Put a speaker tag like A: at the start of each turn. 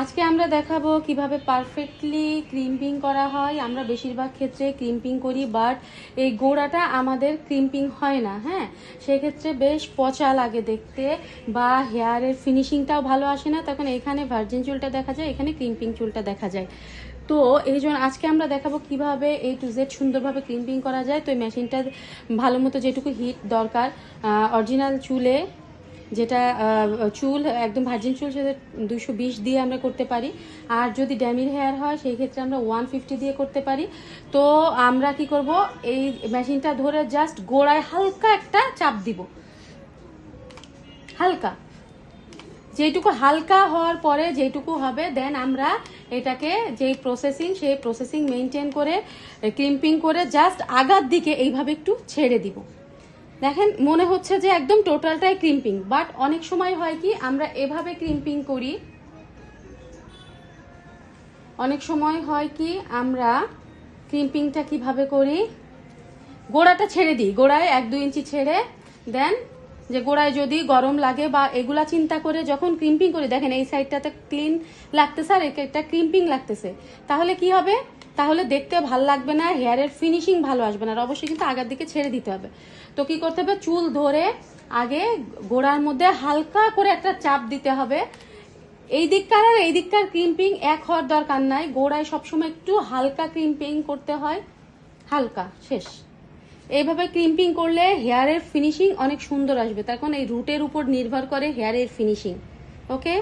A: আজকে আমরা দেখাবো কীভাবে পারফেক্টলি ক্রিম্পিং করা হয়। আমরা বেশিরভাগ ক্ষেত্রে ক্রিম্পিং করি বাট এই গোড়াটা আমাদের ক্রিম্পিং হয় না হ্যাঁ? সেক্ষেত্রে বেশ পচা লাগে দেখতে, বা হেয়ারের ফিনিশিংটাও ভালো আসে না। তখন এখানে ভার্জিন চুলটা দেখা যায়, এখানে ক্রিম্পিং চুলটা দেখা যায়। তো এই জন্য আজকে আমরা দেখাবো কীভাবে এই টু জেড সুন্দরভাবে ক্রিম্পিং করা যায়। তো এই মেশিনটা ভালো মতো যেটুকু হিট দরকার অরিজিনাল চুলে যেটা চুল, একদম ভার্জিন চুল সেটা দুশো বিশ দিয়ে আমরা করতে পারি। আর যদি ড্যামির হেয়ার হয়, সেই ক্ষেত্রে আমরা ওয়ান ফিফটি দিয়ে করতে পারি। তো আমরা কি করব, এই মেশিনটা ধরে জাস্ট গোড়ায় হালকা একটা চাপ দিব। হালকা। যেটুকু হালকা হওয়ার পরে যেটুকু হবে দেন আমরা এটাকে যেই প্রসেসিং সেই প্রসেসিং মেনটেন করে ক্রিম্পিং করে জাস্ট আগার দিকে এইভাবে একটু ছেড়ে দিব। দেখেন, মনে হচ্ছে যে একদম টোটালটাই ক্রিম্পিং বাট অনেক সময় হয় কি, আমরা এভাবে ক্রিম্পিং করি। অনেক সময় হয় কি, আমরা ক্রিম্পিংটা কীভাবে করি? গোড়াটা ছেড়ে দিই, গোড়ায় এক দুই ইঞ্চি ছেড়ে দেন যে গোড়ায় যদি গরম লাগে বা এগুলা চিন্তা করে যখন ক্রিম্পিং করি, দেখেন এই সাইডটাতে ক্লিন লাগতেছে আর একটা ক্রিম্পিং লাগতেছে। তাহলে কি হবে? তাহলে দেখতে ভালো লাগবে না হেয়ারের ফিনিশিং ভালো আসবে না, আর অবশ্যই কিন্তু আগের দিকে ছেড়ে দিতে হবে। তো কি করতে হবে? চুল ধরে আগে গোড়ার মধ্যে হালকা করে একটা চাপ দিতে হবে। এই দিককার আর এই দিককার ক্রিম্পিং এক হওয়ার দরকার নাই। গোড়ায় সবসময় একটু হালকা ক্রিম্পিং করতে হয়। হালকা, শেষ। এইভাবে ক্রিম্পিং করলে হেয়ারের ফিনিশিং অনেক সুন্দর আসবে। তখন এই রুটের উপর নির্ভর করে হেয়ারের ফিনিশিং ওকে